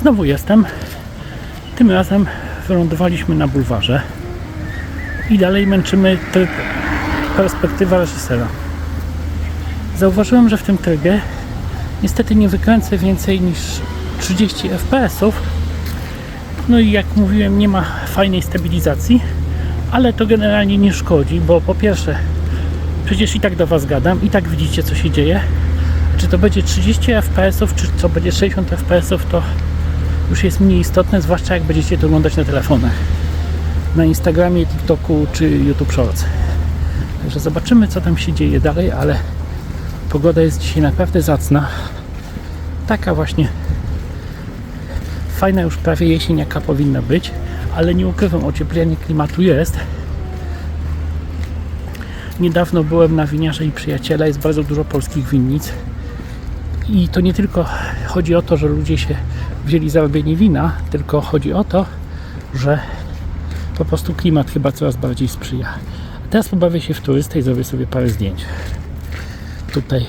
Znowu jestem. Tym razem wylądowaliśmy na bulwarze i dalej męczymy tryb perspektywa reżysera. Zauważyłem, że w tym trybie niestety nie wykręcę więcej niż 30 fps-ów. No i jak mówiłem, nie ma fajnej stabilizacji, ale to generalnie nie szkodzi, bo po pierwsze, przecież i tak do Was gadam, i tak widzicie, co się dzieje. Czy to będzie 30 fps-ów, czy to będzie 60 fps-ów, to już jest mniej istotne, zwłaszcza jak będziecie to oglądać na telefonach. Na Instagramie, TikToku czy YouTube Shorts. Także zobaczymy, co tam się dzieje dalej, ale pogoda jest dzisiaj naprawdę zacna. Taka właśnie fajna już prawie jesień jaka powinna być, ale nie ukrywam, ocieplenie klimatu jest. Niedawno byłem na winiarze i przyjaciela, jest bardzo dużo polskich winnic. I to nie tylko chodzi o to, że ludzie się wzięli za robienie wina, tylko chodzi o to, że po prostu klimat chyba coraz bardziej sprzyja. A teraz pobawię się w turystę i zrobię sobie parę zdjęć. Tutaj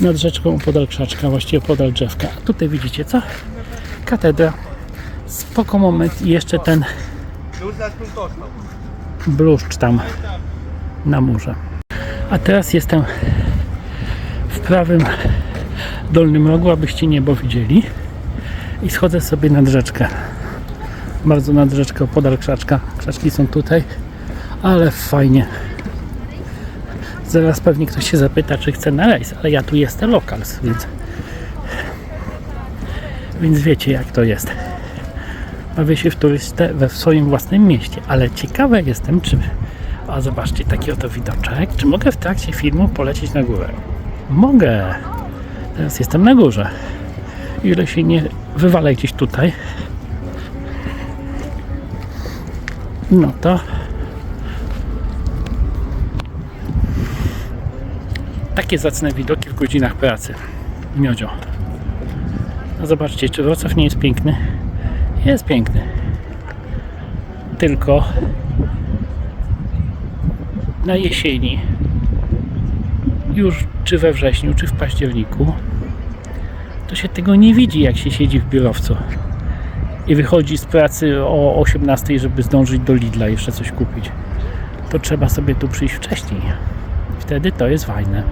nad rzeczką podal krzaczka, właściwie podal drzewka. A tutaj widzicie co? Katedra. Spoko moment i jeszcze ten bluszcz tam na murze. A teraz jestem w prawym dolnym rogu, abyście niebo widzieli. I schodzę sobie nad rzeczkę. Bardzo nad rzeczkę, podal krzaczka. Krzaczki są tutaj, ale fajnie. Zaraz pewnie ktoś się zapyta, czy chcę na rejs, ale ja tu jestem lokals, więc więc wiecie jak to jest. Bawię się w turystę we swoim własnym mieście, ale ciekawe jestem, czy a zobaczcie, taki oto widoczek. Czy mogę w trakcie filmu polecieć na górę? Mogę. Teraz jestem na górze. Ile się nie wywalę gdzieś tutaj. No to takie zacne widoki w godzinach pracy. Miodzio. No zobaczcie, czy Wrocław nie jest piękny? Jest piękny. Tylko na jesieni, już czy we wrześniu, czy w październiku, to się tego nie widzi, jak się siedzi w biurowcu i wychodzi z pracy o 18, żeby zdążyć do Lidla jeszcze coś kupić. To trzeba sobie tu przyjść wcześniej. Wtedy to jest fajne.